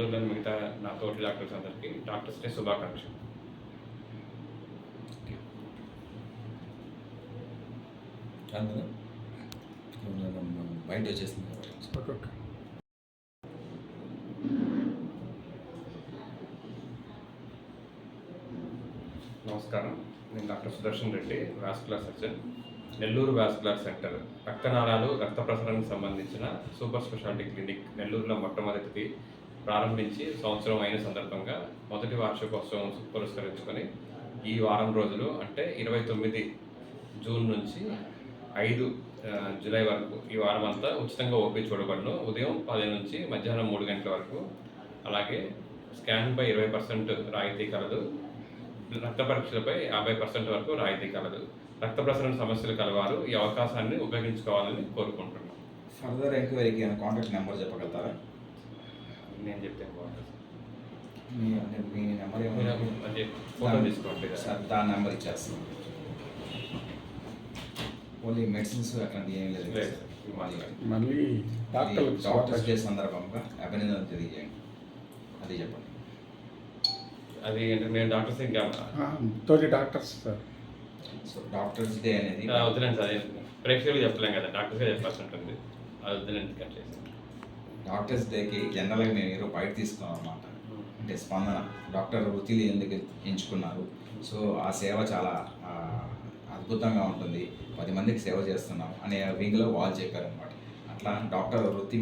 నెల్లూరులోని మిగతా నా తోటి డాక్టర్స్ అందరికీ డాక్టర్స్ డే శుభాకాంక్షలు. అందులో? బయట వచ్చేసింది. నమస్కారం. నేను doctor Sudarshan Reddy vascular surgeon Nellore vascular centre రక్తనాళాలు రక్త ప్రసరణకు సంబంధించిన సూపర్ స్పెషాలిటీ క్లినిక్ నెల్లూరులో మొట్టమొదటిది. ప్రారంభించి సంవత్సరం అయిన సందర్భంగా మొదటి వార్షికోత్సవం పురస్కరించుకొని ఈ వారం రోజులు అంటే ఇరవై తొమ్మిది జూన్ నుంచి ఐదు జూలై వరకు ఈ వారం అంతా ఉచితంగా ఓపీ చూడబడను. ఉదయం పది నుంచి మధ్యాహ్నం మూడు గంటల వరకు. అలాగే స్కాన్పై ఇరవై పర్సెంట్ రాయితీ కలదు. రక్త పరీక్షలపై యాభై పర్సెంట్ వరకు రాయితీ కలదు. రక్త ప్రసరణ సమస్యలు కలవారు. ఈ అవకాశాన్ని ఉపయోగించుకోవాలని కోరుకుంటున్నాను ఫర్దర్ ఎంక్వైరీకి కాంటాక్ట్ నెంబర్ చెప్పగలుగుతారా? నేను చెప్తే బాగుంటుంది. మీ అంటే మీ నెంబర్ ఏమైనా అది ఫోటో తీసుకోండి సార్ దాని నెంబర్ ఇచ్చేస్తాను. ఓన్లీ మెడిసిన్స్ అట్లాంటివి ఏం లేదు. మళ్ళీ డాక్టర్లకు డాక్టర్స్ డే సందర్భంగా అభినందనలు తెలియజేయండి. అది చెప్పండి. అది అంటే నేను డాక్టర్స్ ఇంకా ఆ, తోటి doctors sir. So doctors day అనేది వద్దులేండి సార్. ప్రేక్షకులు చెప్పలేం కదా. డాక్టర్స్గా చెప్పాల్సి ఉంటుంది. అది వద్దులేండి కట్ చేసి డాక్టర్స్ డేకి జనరల్గా మేము ఈరోజు బయట తీసుకున్నాం అనమాట అంటే స్పందన. డాక్టర్ వృత్తిని ఎందుకు ఎంచుకున్నారు? సో ఆ సేవ చాలా అద్భుతంగా ఉంటుంది. పది మందికి సేవ చేస్తున్నాం అనే వింగ్లో వాళ్ళు చెప్పారనమాట అట్లా డాక్టర్ వృత్తి